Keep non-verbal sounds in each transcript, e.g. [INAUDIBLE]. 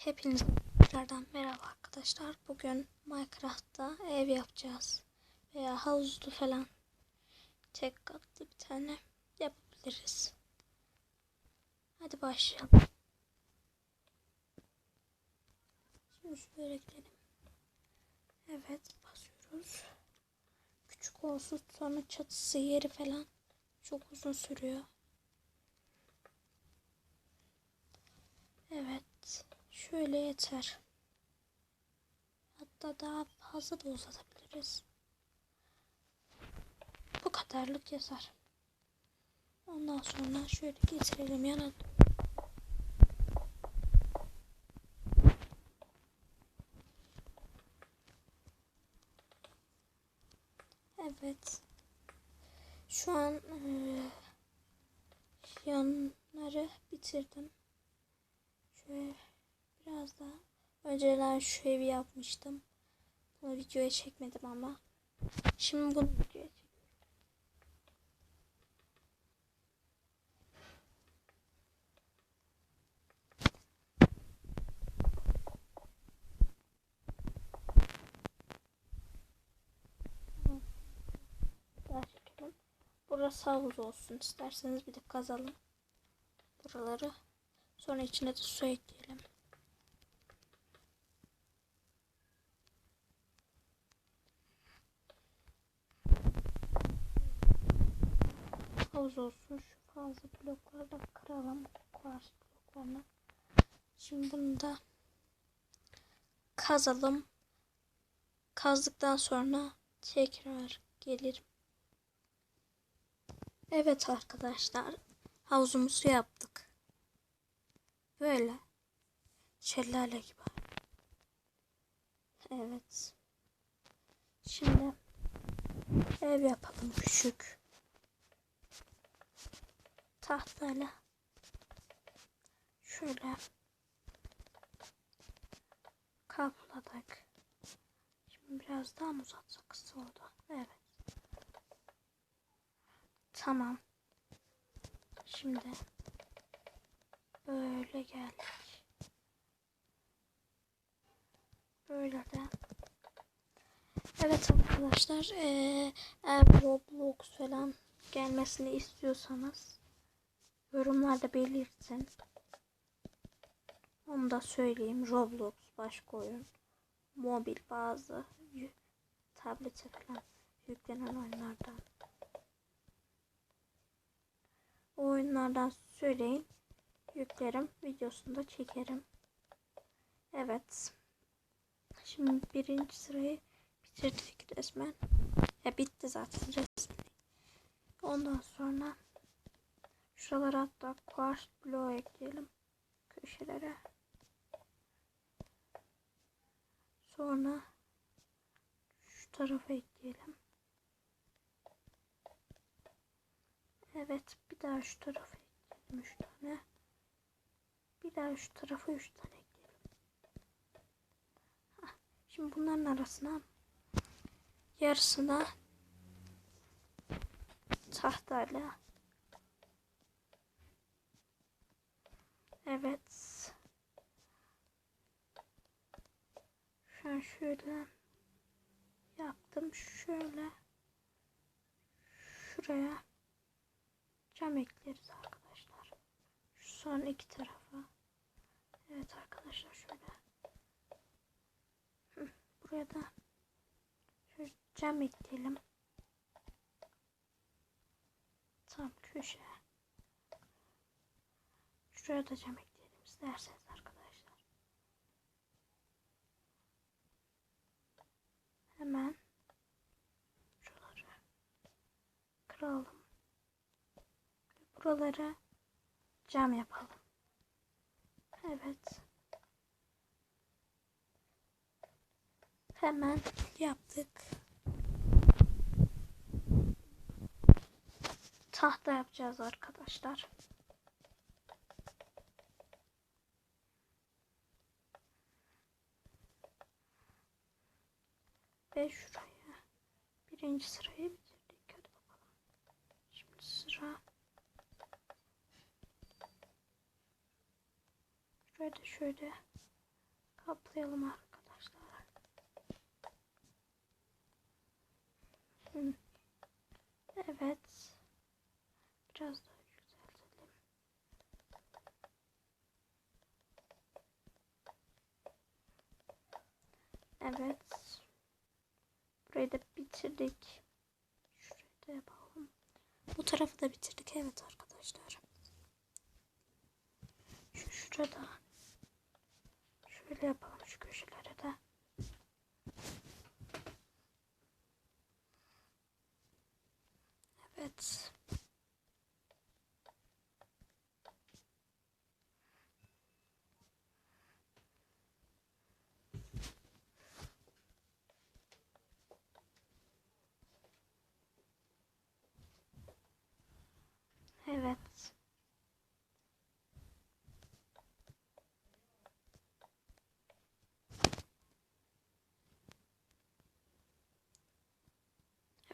Hepinize merhaba arkadaşlar. Bugün Minecraft'ta ev yapacağız. Veya havuzlu falan. Tek katlı bir tane yapabiliriz. Hadi başlayalım. Şimdi şöyle gidelim. Evet basıyoruz. Küçük olsun sonra çatısı yeri falan çok uzun sürüyor. Evet. Şöyle yeter. Hatta daha fazla da uzatabiliriz. Bu kadarlık yeter. Ondan sonra şöyle getirelim yana. Evet. Şu an eee, yanları bitirdim. Şöyle biraz daha. Önceden şu evi yapmıştım. Bunu videoya çekmedim ama. Şimdi bunu videoya çekelim. Burası havuz olsun. İsterseniz bir de kazalım. Buraları. Sonra içine de su ekleyelim. Havuz olsun. Şu fazla blokları da kıralım. Kuvars bloklarını. Şimdi bunu da kazalım. Kazdıktan sonra tekrar gelirim. Evet arkadaşlar. Havuzumuzu yaptık. Böyle. Şelale gibi. Evet. Şimdi ev yapalım küçük. Tahtayla. Şöyle. Kapladık. Şimdi biraz daha mı uzatsak kısa oldu? Evet. Tamam. Şimdi böyle geldik. Böyle de. Evet arkadaşlar eee eğer Roblox falan gelmesini istiyorsanız yorumlarda belirtin. Onu da söyleyeyim. Roblox başka oyun. Mobil bazı tablete falan yüklenen oyunlardan. O oyunlardan söyleyin. Yüklerim. Videosunu da çekerim. Evet. Şimdi birinci sırayı bitirdik resmen. Ya bitti zaten resmen. Ondan sonra şuralara hatta quartz bloğu ekleyelim. Köşelere. Sonra şu tarafa ekleyelim. Evet bir daha şu tarafa ekleyelim 3 tane. Bir daha şu tarafa 3 tane ekleyelim. Şimdi bunların arasına yarısına tahtayla Evet. Şu an şöyle yaptım. Şöyle şuraya cam ekleriz arkadaşlar. Şu son iki tarafa. Evet arkadaşlar şöyle. Buraya da şöyle cam ekleyelim. Tam köşe. Şuraya da cam ekleyelim isterseniz arkadaşlar. Hemen şuraları kıralım. Buralara cam yapalım. Evet. Hemen yaptık. Tahta yapacağız arkadaşlar. Ve şuraya birinci sırayı bitirdik. Hadi bakalım. Şimdi sıra Şurada şöyle kaplayalım arkadaşlar. Evet. Biraz daha yükseltelim. Evet. Bitirdik. Şurayı da yapalım. Bu tarafı da bitirdik. Evet arkadaşlar. Şu şurada. Şöyle yapalım şu köşelere de. Evet.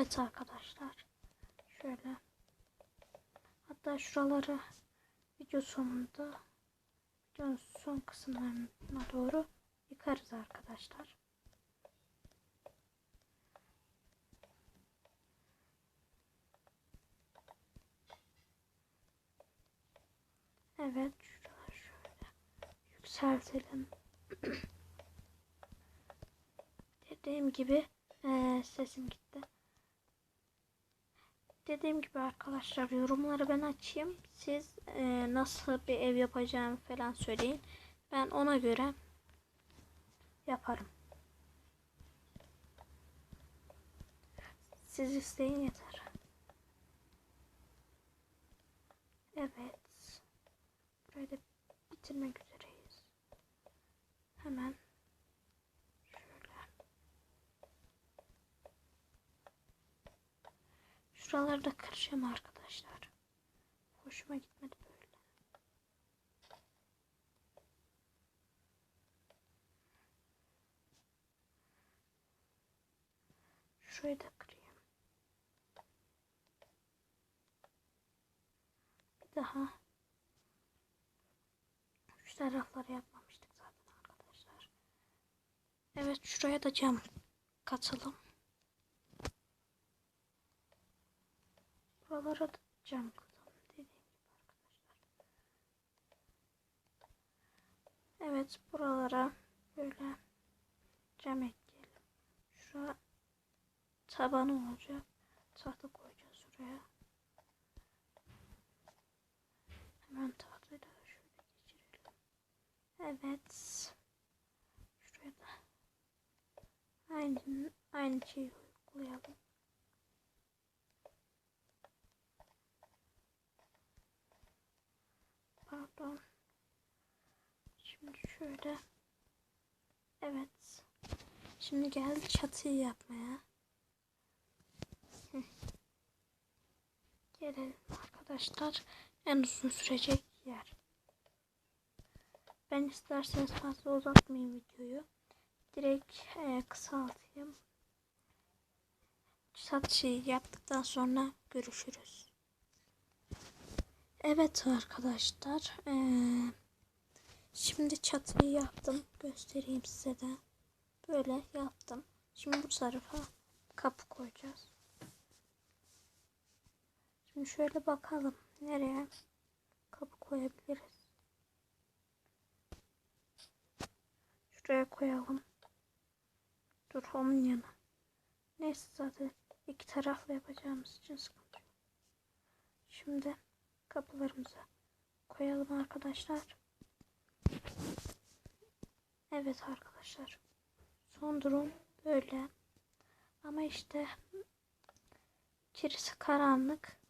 Evet arkadaşlar. Şöyle. Hatta şuraları video sonunda videonun son kısımlarına doğru yıkarız arkadaşlar. Evet şuraları şöyle yükseltelim. [CLEARS THROAT] Dediğim gibi eee, sesim gitti. Dediğim gibi arkadaşlar yorumları ben açayım. Siz eee, nasıl bir ev yapacağımı falan söyleyin. Ben ona göre yaparım. Siz isteyin yeter. Evet. Burayı da bitirmek üzereyiz. Hemen Şuraları da kıracağım arkadaşlar. Hoşuma gitmedi böyle. Şurayı da kırayım. Bir daha şu tarafları yapmamıştık zaten arkadaşlar. Evet şuraya da cam katalım. Buralara da cam katalım dediğim gibi arkadaşlar. Evet buralara böyle cam ekleyelim. Şura tabanı olacak. Tahta koyacağız şuraya. Hemen tahtayı da şöyle geçirelim. Evet. Şuraya da aynı, aynı şeyi uygulayalım. Pardon. Şimdi şöyle. Evet. Şimdi geldi çatıyı yapmaya. Gelelim arkadaşlar. En uzun sürecek yer. Ben isterseniz fazla uzatmayayım videoyu. Direkt e, kısaltayım. Çatıyı yaptıktan sonra görüşürüz. Evet arkadaşlar. şimdi çatıyı yaptım. Göstereyim size de. Böyle yaptım. Şimdi bu tarafa kapı koyacağız. Şimdi şöyle bakalım. Nereye kapı koyabiliriz? Şuraya koyalım. Dur onun yana. Neyse zaten iki taraflı yapacağımız için sıkıntı yok. Şimdi kapılarımızı koyalım arkadaşlar. Evet arkadaşlar. Son durum böyle. Ama işte içerisi karanlık.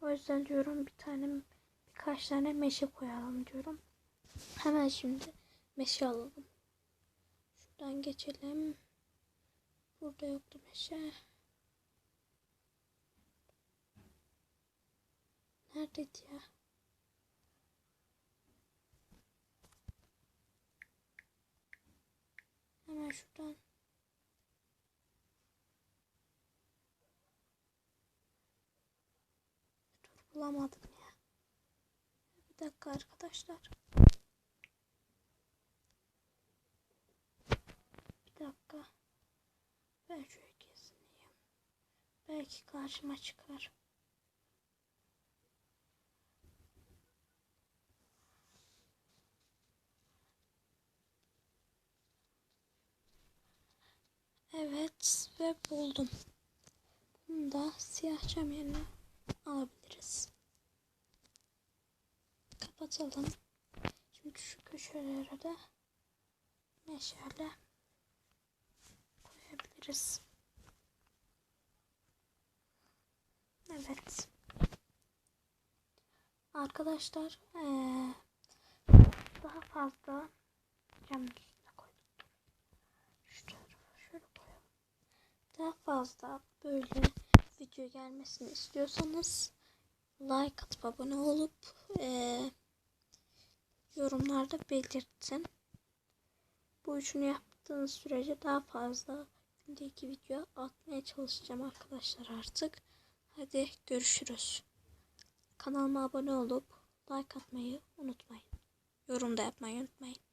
O yüzden diyorum bir tane birkaç tane meşe koyalım diyorum. Hemen şimdi meşe alalım. Şuradan geçelim. Burada yoktu meşe. Neredeydi ya? Hemen şuradan. Dur bulamadım ya. Bir dakika arkadaşlar. Bir dakika. Ben şöyle kesineyim. Belki karşıma çıkar. Evet ve buldum. Bunu da siyah cam yerine alabiliriz. Kapatalım. Şimdi şu köşelere de meşale koyabiliriz. Evet. Arkadaşlar eee, daha fazla camın üstüne koydum. Şu tarafa şöyle koyalım. Daha fazla böyle video gelmesini istiyorsanız like atıp abone olup eee, yorumlarda belirtin. Bu üçünü yaptığınız sürece daha fazla gündeki video atmaya çalışacağım arkadaşlar artık. Hadi görüşürüz. Kanalıma abone olup like atmayı unutmayın. Yorum da yapmayı unutmayın.